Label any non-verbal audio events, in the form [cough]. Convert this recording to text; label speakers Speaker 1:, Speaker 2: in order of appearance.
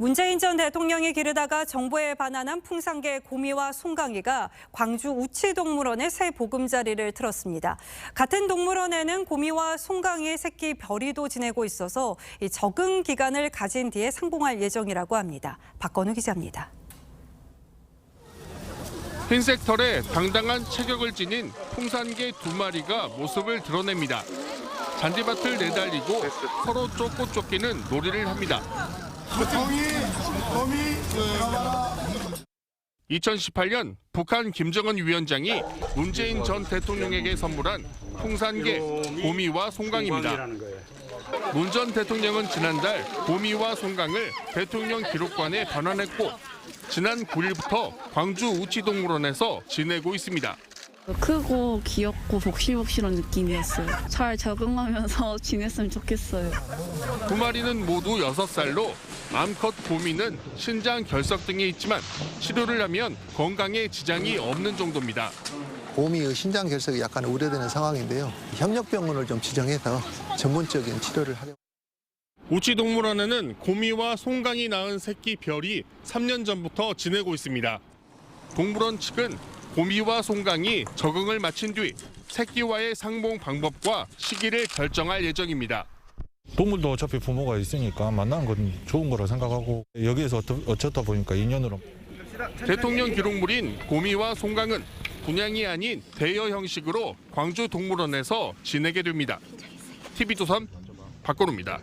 Speaker 1: 문재인 전 대통령이 기르다가 정부에 반환한 풍산개 고미와 송강이가 광주 우치동물원에 새 보금자리를 틀었습니다. 같은 동물원에는 고미와 송강이의 새끼 별이도 지내고 있어서 이 적응 기간을 가진 뒤에 상봉할 예정이라고 합니다. 박건우 기자입니다.
Speaker 2: 흰색 털에 당당한 체격을 지닌 풍산개 두 마리가 모습을 드러냅니다. 잔디밭을 내달리고 서로 쫓고 쫓기는 놀이를 합니다.
Speaker 3: 거미, 거미, 가봐라.
Speaker 2: 2018년 북한 김정은 위원장이 문재인 전 대통령에게 선물한 풍산개 고미와 송강입니다. 문 전 대통령은 지난달 고미와 송강을 대통령 기록관에 반환했고 지난 9일부터 광주 우치동물원에서 지내고 있습니다.
Speaker 4: 크고 귀엽고 복실복실한 느낌이었어요. 잘 적응하면서 [laughs] 지냈으면 좋겠어요.
Speaker 2: 두 마리는 모두 6살로 암컷 고미는 신장 결석 등이 있지만 치료를 하면 건강에 지장이 없는 정도입니다.
Speaker 5: 곰이 신장 결석이 약간 우려되는 상황인데요. 협력병원을 좀 지정해서 전문적인 치료를 하려고.
Speaker 2: 우치동물원에는 고미와 송강이 낳은 새끼 별이 3년 전부터 지내고 있습니다. 동물원 측은 고미와 송강이 적응을 마친 뒤 새끼와의 상봉 방법과 시기를 결정할 예정입니다.
Speaker 6: 동물도 어차피 부모가 있으니까 만나는 건 좋은 거라 생각하고 여기에서 어쩌- 어쩌다 보니까 인연으로
Speaker 2: 대통령 기록물인 고미와 송강은 분양이 아닌 대여 형식으로 광주 동물원에서 지내게 됩니다. TV조선 박건우입니다.